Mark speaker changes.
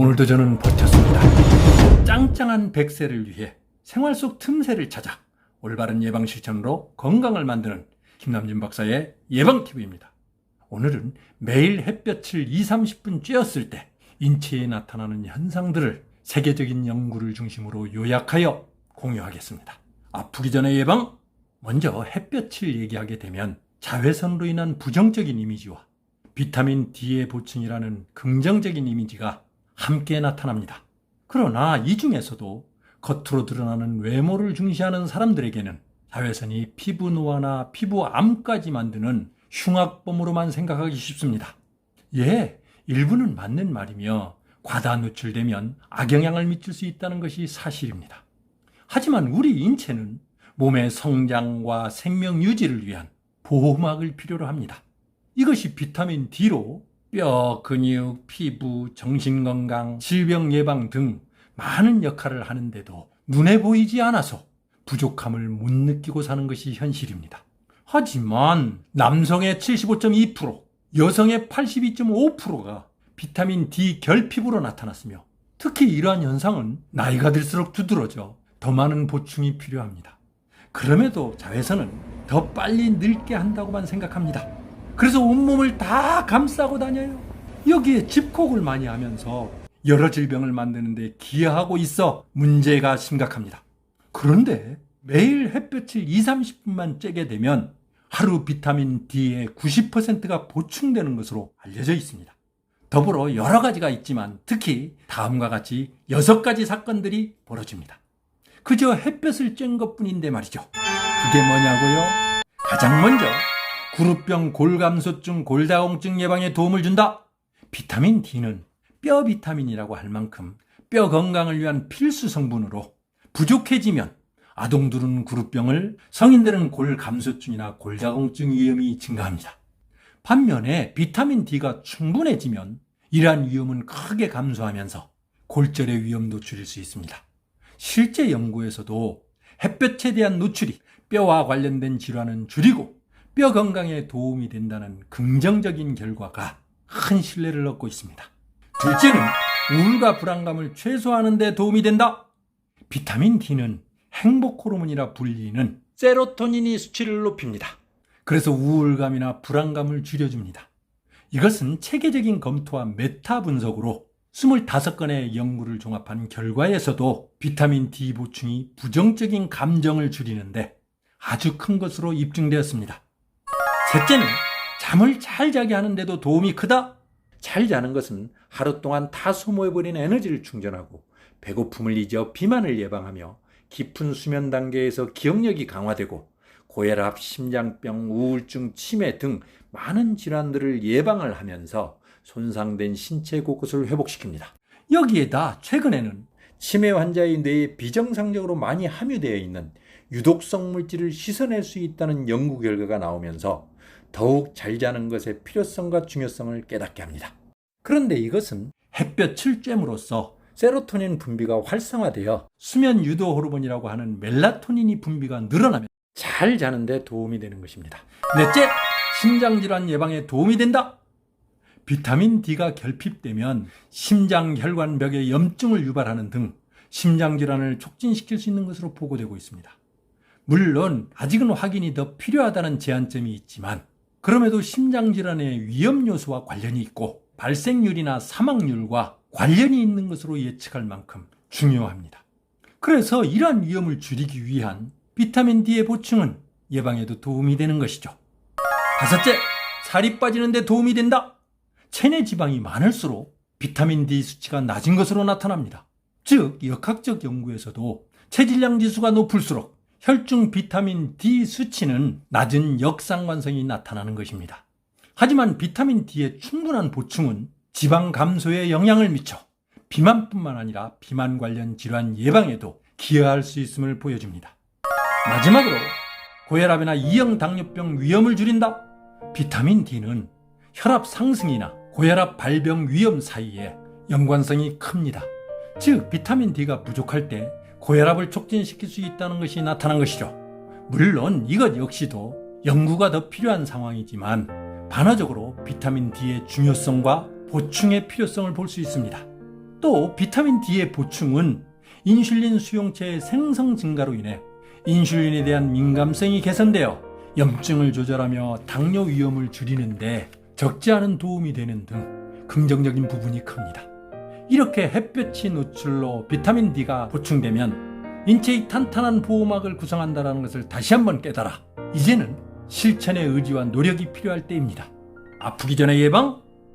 Speaker 1: 오늘도 저는 버텼습니다. 짱짱한 백세를 위해 생활 속 틈새를 찾아 올바른 예방 실천으로 건강을 만드는 김남진 박사의 예방TV입니다. 오늘은 매일 햇볕을 2, 30분 쬐었을 때 인체에 나타나는 현상들을 세계적인 연구를 중심으로 요약하여 공유하겠습니다. 아프기 전에 예방? 먼저 햇볕을 얘기하게 되면 자외선으로 인한 부정적인 이미지와 비타민 D의 보충이라는 긍정적인 이미지가 함께 나타납니다. 그러나 이 중에서도 겉으로 드러나는 외모를 중시하는 사람들에게는 자외선이 피부 노화나 피부암까지 만드는 흉악범으로만 생각하기 쉽습니다. 예, 일부는 맞는 말이며 과다 노출되면 악영향을 미칠 수 있다는 것이 사실입니다. 하지만 우리 인체는 몸의 성장과 생명 유지를 위한 보호막을 필요로 합니다. 이것이 비타민 D로 뼈, 근육, 피부, 정신건강, 질병 예방 등 많은 역할을 하는데도 눈에 보이지 않아서 부족함을 못 느끼고 사는 것이 현실입니다. 하지만 남성의 75.2%, 여성의 82.5%가 비타민 D 결핍으로 나타났으며 특히 이러한 현상은 나이가 들수록 두드러져 더 많은 보충이 필요합니다. 그럼에도 자외선은 더 빨리 늙게 한다고만 생각합니다. 그래서 온몸을 다 감싸고 다녀요. 여기에 집콕을 많이 하면서 여러 질병을 만드는데 기여하고 있어 문제가 심각합니다. 그런데 매일 햇볕을 2, 30분만 쬐게 되면 하루 비타민 D의 90%가 보충되는 것으로 알려져 있습니다. 더불어 여러 가지가 있지만 특히 다음과 같이 여섯 가지 사건들이 벌어집니다. 그저 햇볕을 쬐는 것 뿐인데 말이죠. 그게 뭐냐고요? 가장 먼저 구루병, 골감소증, 골다공증 예방에 도움을 준다. 비타민 D는 뼈 비타민이라고 할 만큼 뼈 건강을 위한 필수 성분으로 부족해지면 아동들은 구루병을, 성인들은 골감소증이나 골다공증 위험이 증가합니다. 반면에 비타민 D가 충분해지면 이러한 위험은 크게 감소하면서 골절의 위험도 줄일 수 있습니다. 실제 연구에서도 햇볕에 대한 노출이 뼈와 관련된 질환은 줄이고 뼈 건강에 도움이 된다는 긍정적인 결과가 큰 신뢰를 얻고 있습니다. 둘째는 우울과 불안감을 최소화하는 데 도움이 된다. 비타민 D는 행복 호르몬이라 불리는 세로토닌이 수치를 높입니다. 그래서 우울감이나 불안감을 줄여줍니다. 이것은 체계적인 검토와 메타 분석으로 25건의 연구를 종합한 결과에서도 비타민 D 보충이 부정적인 감정을 줄이는데 아주 큰 것으로 입증되었습니다. 셋째는 잠을 잘 자게 하는데도 도움이 크다? 잘 자는 것은 하루 동안 다 소모해버린 에너지를 충전하고 배고픔을 잊어 비만을 예방하며 깊은 수면 단계에서 기억력이 강화되고 고혈압, 심장병, 우울증, 치매 등 많은 질환들을 예방을 하면서 손상된 신체 곳곳을 회복시킵니다. 여기에다 최근에는 치매 환자의 뇌에 비정상적으로 많이 함유되어 있는 유독성 물질을 씻어낼 수 있다는 연구 결과가 나오면서 더욱 잘 자는 것의 필요성과 중요성을 깨닫게 합니다. 그런데 이것은 햇볕을 쬐므로써 세로토닌 분비가 활성화되어 수면 유도 호르몬이라고 하는 멜라토닌이 분비가 늘어나면 잘 자는데 도움이 되는 것입니다. 넷째, 심장질환 예방에 도움이 된다. 비타민 D가 결핍되면 심장혈관벽에 염증을 유발하는 등 심장질환을 촉진시킬 수 있는 것으로 보고되고 있습니다. 물론 아직은 확인이 더 필요하다는 제한점이 있지만 그럼에도 심장질환의 위험 요소와 관련이 있고 발생률이나 사망률과 관련이 있는 것으로 예측할 만큼 중요합니다. 그래서 이러한 위험을 줄이기 위한 비타민 D의 보충은 예방에도 도움이 되는 것이죠. 다섯째, 살이 빠지는데 도움이 된다. 체내 지방이 많을수록 비타민 D 수치가 낮은 것으로 나타납니다. 즉, 역학적 연구에서도 체질량 지수가 높을수록 혈중 비타민 D 수치는 낮은 역상관성이 나타나는 것입니다. 하지만 비타민 D의 충분한 보충은 지방 감소에 영향을 미쳐 비만뿐만 아니라 비만 관련 질환 예방에도 기여할 수 있음을 보여줍니다. 마지막으로 고혈압이나 이형 당뇨병 위험을 줄인다. 비타민 D는 혈압 상승이나 고혈압 발병 위험 사이에 연관성이 큽니다. 즉 비타민 D가 부족할 때 고혈압을 촉진시킬 수 있다는 것이 나타난 것이죠. 물론 이것 역시도 연구가 더 필요한 상황이지만 반화적으로 비타민 D의 중요성과 보충의 필요성을 볼 수 있습니다. 또 비타민 D의 보충은 인슐린 수용체의 생성 증가로 인해 인슐린에 대한 민감성이 개선되어 염증을 조절하며 당뇨 위험을 줄이는데 적지 않은 도움이 되는 등 긍정적인 부분이 큽니다. 이렇게 햇볕이 노출로 비타민 D가 보충되면 인체의 탄탄한 보호막을 구성한다는 것을 다시 한번 깨달아 이제는 실천의 의지와 노력이 필요할 때입니다. 아프기 전에 예방,